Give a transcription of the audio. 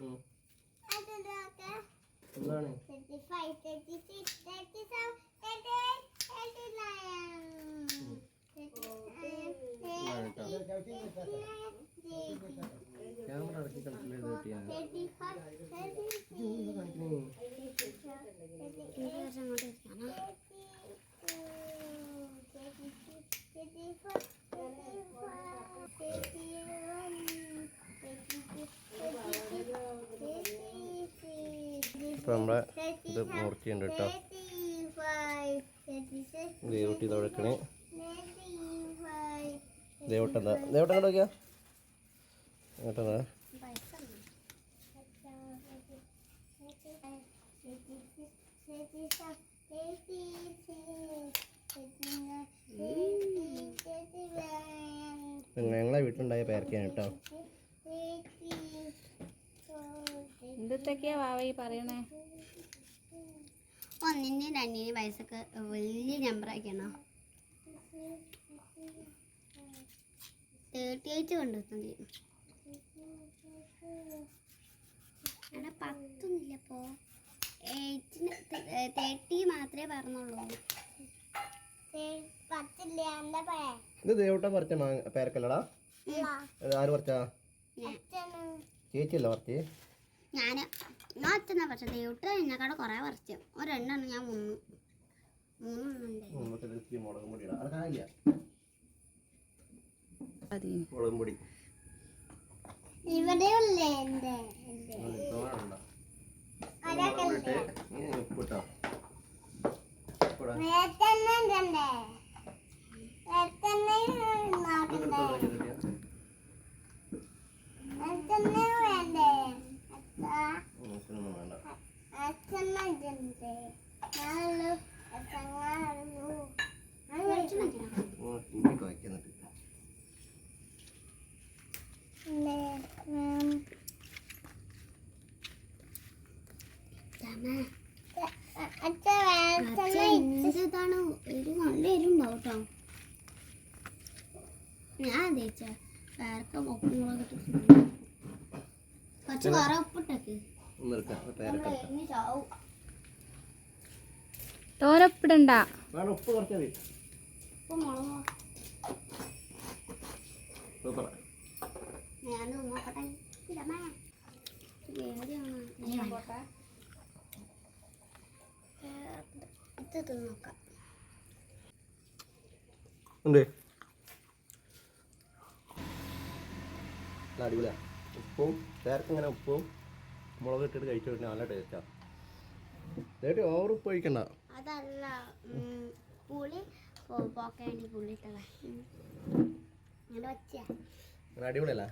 ഉം. എന്താണ് ക്യാമറ അടക്കി കളിക്കില്ല ഇപ്പൊ നമ്മളെ ഇത് മൂർച്ചയുണ്ട് കേട്ടോ ദേവട്ടി തുടക്കണേ ദേവട്ടെന്താ ദേവട്ടം കണ്ടു നോക്കിയാ ദേവട്ടെന്താ ഞങ്ങളെ വീട്ടിലുണ്ടായ പേരക്കാണ് കേട്ടോ എന്തൊക്കെയാ വാവ ഈ പറയണേ? ഒന്നിന്റെയും രണ്ടിന്റെയും വയസ്സൊക്കെ വലിയ നമ്പർ ആക്കിയാണോ തേർട്ടി എയ്റ്റ് കൊണ്ടുവരുന്നത് അവിടെ പത്തൊന്നുമില്ല അപ്പോൾ എയ്റ്റിന് തേർട്ടി മാത്രമേ പറഞ്ഞുള്ളൂ. ഇത് ദേവട്ട പറിച്ച മാങ്ങ പേരക്കല്ലടാ? ഇത് ആര് പറിച്ചാ? ചേച്ചിയല്ല പറിച്ച്? ഞാൻ ഞാൻ അച്ഛനാ പറിച്ചത് ദൈവട്ട് എന്നെക്കാട് കുറേ പറിച്ചു. ഒരെണ്ണം ഞാൻ മൂന്ന്. മൂന്നെണ്ണം മുളകും വയ്ക്കുന്നുണ്ട് ഇതാണ് ഒരു നല്ല എരുണ്ടാവും കേട്ടോ ഞാൻ തേച്ച പേരക്ക ഉപ്പും കുറച്ച് കുറേ ഇനി ചാവും. തോരപ്പിടണ്ട വേണം ഉപ്പ് കുറച്ച് മതി. ഉണ്ട് നല്ല അടിപൊളിയാ. ഉപ്പും ചേർക്കിങ്ങനെ ഉപ്പും മുളക് ഇട്ടിട്ട് കഴിച്ചു കഴിഞ്ഞാൽ നല്ല ടേസ്റ്റാ ചേട്ടി ഓവർ കഴിക്കണ്ട അതല്ല പുളി പോ- പോക്കാൻ പുളി ഇട്ടതാ. ഉം. ഇങ്ങനെ വെച്ചാ. അടിപൊളിയല്ലേ?